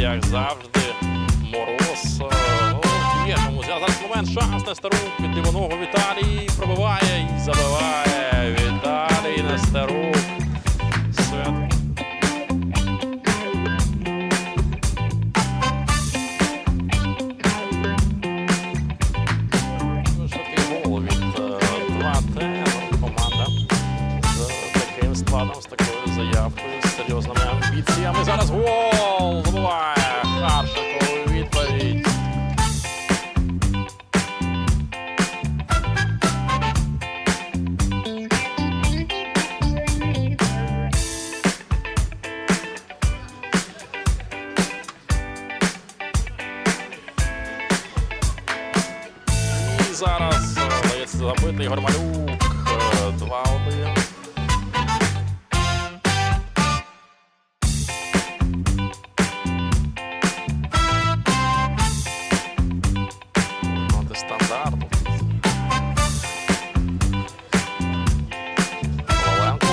як завжди, мороз. е, Ну, є тому зараз момент шанс Нестерук від лівоного Віталій пробиває і забиває. Віталій Нестерук. Свят. Швидкий гол від 2Т. Команда з таким складом, з такою заявкою, з серйозними амбіціями. Зараз гол зараз е, дається забити Ігор Малюк. е, 2-1. Проти. Коваленко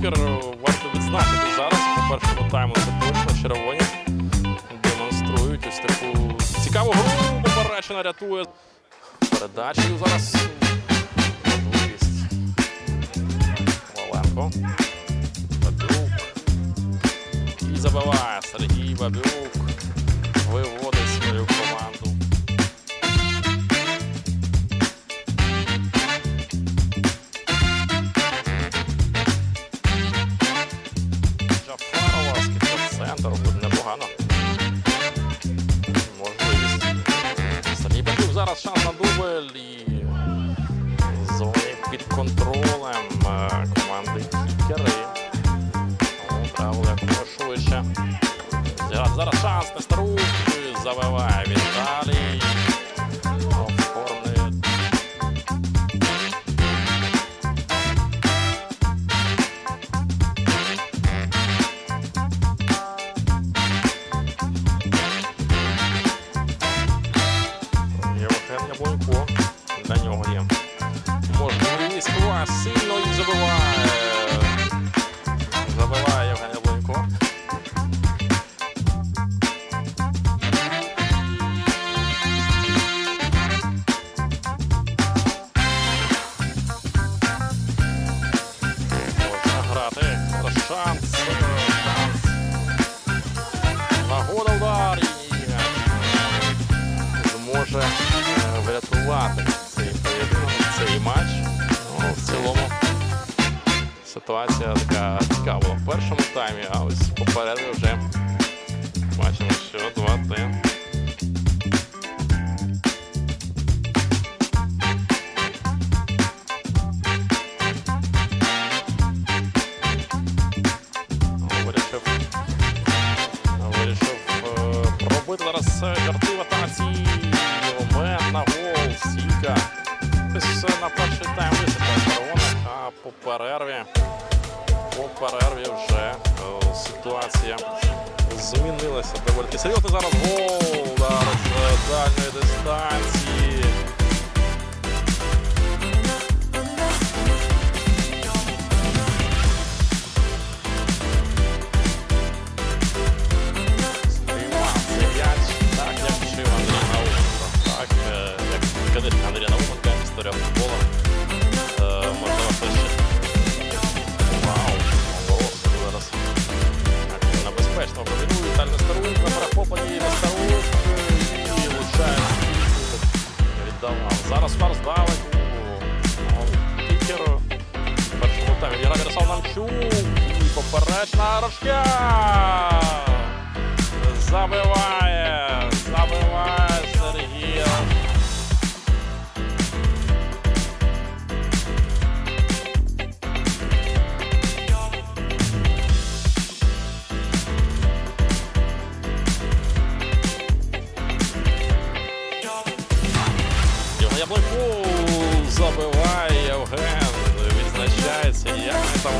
що варто відзначити зараз. По першому тайму це точно червоні демонструють ось таку цікаву гру. Поперечина рятує. Передачею зараз. Коваленко. Бабюк. І забиває Сергій Бабюк. Під контролем е, команди Кікери. Ну, якомога швидше. Зараз шанс Нестерук. Завиває. Merci, Loïc Zebois. Цілому ситуація така цікава в першому таймі, а ось попереду вже бачимо, що 2-3. По перерві, по перерві вже о, ситуація змінилася доволі серйозно. Зараз гол зараз з дальньої дистанції. Таймі відіграв Ярослав на І рожка. Забиває, як там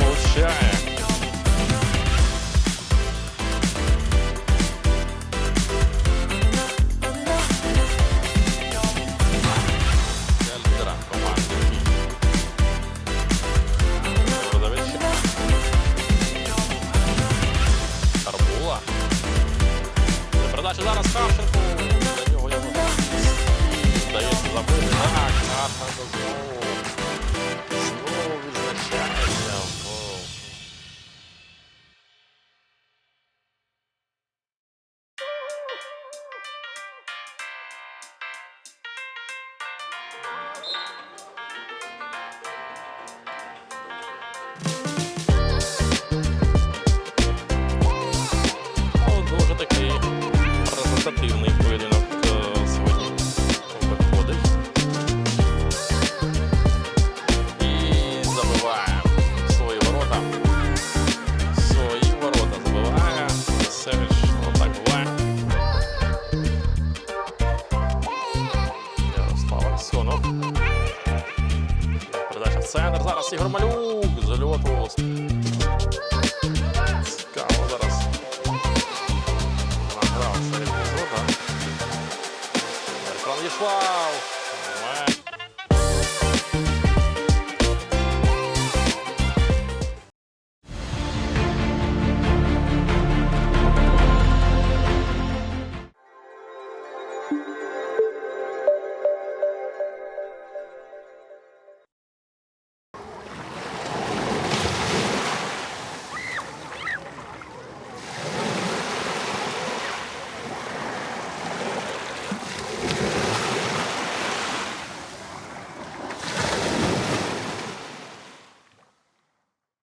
свої ворота. В Свої ворота забиває. Севич, отак буває. Ярослав Аксьонов. Передача в центр. Зараз Ігор Малюк. З льоту. Цікаво зараз. Награв цей епізод, а? Меркан В'ячеслав.